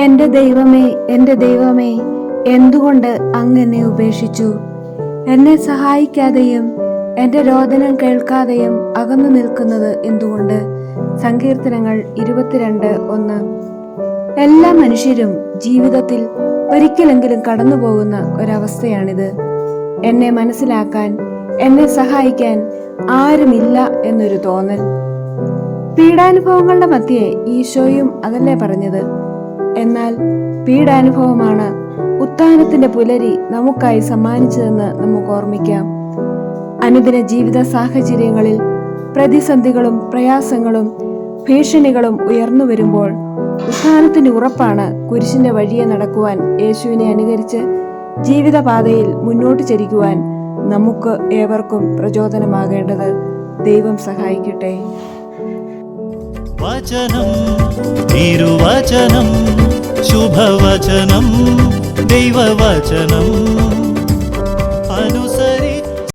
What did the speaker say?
എന്റെ ദൈവമേ എന്റെ ദൈവമേ എന്തുകൊണ്ട് എന്നെ ഉപേക്ഷിച്ചു? എന്നെ സഹായിക്കാതെയും എന്റെ രോദനം കേൾക്കാതെയും അകന്നു നിൽക്കുന്നത് എന്തുകൊണ്ട്? സങ്കീർത്തനങ്ങൾ ഇരുപത്തിരണ്ട് ഒന്ന്. എല്ലാ മനുഷ്യരും ജീവിതത്തിൽ ഒരിക്കലെങ്കിലും കടന്നു പോകുന്ന ഒരവസ്ഥയാണിത്. എന്നെ മനസ്സിലാക്കാൻ എന്നെ സഹായിക്കാൻ ആരുമില്ല എന്നൊരു തോന്നൽ. പീഡാനുഭവങ്ങളുടെ മധ്യേ ഈശോയും അതല്ലേ പറഞ്ഞത്? എന്നാൽ പീഡാനുഭവമാണ് ഉത്ഥാനത്തിന്റെ പുലരി നമുക്കായി സമ്മാനിച്ചതെന്ന് നമുക്ക് ഓർമ്മിക്കാം. അനുദിന ജീവിത സാഹചര്യങ്ങളിൽ പ്രതിസന്ധികളും പ്രയാസങ്ങളും ഭീഷണികളും ഉയർന്നു വരുമ്പോൾ ഉത്ഥാനത്തിന്റെ ഉറപ്പാണ് കുരിശിന്റെ വഴിയെ നടക്കുവാൻ യേശുവിനെ അനുകരിച്ച് ജീവിതപാതയിൽ മുന്നോട്ട് ചരിക്കുവാൻ നമുക്ക് ഏവർക്കും പ്രചോദനമാകേണ്ടത് ദൈവം സഹായിക്കട്ടെ. വചനം തിരുവചനം. ശുഭവചനം ദൈവവചനം.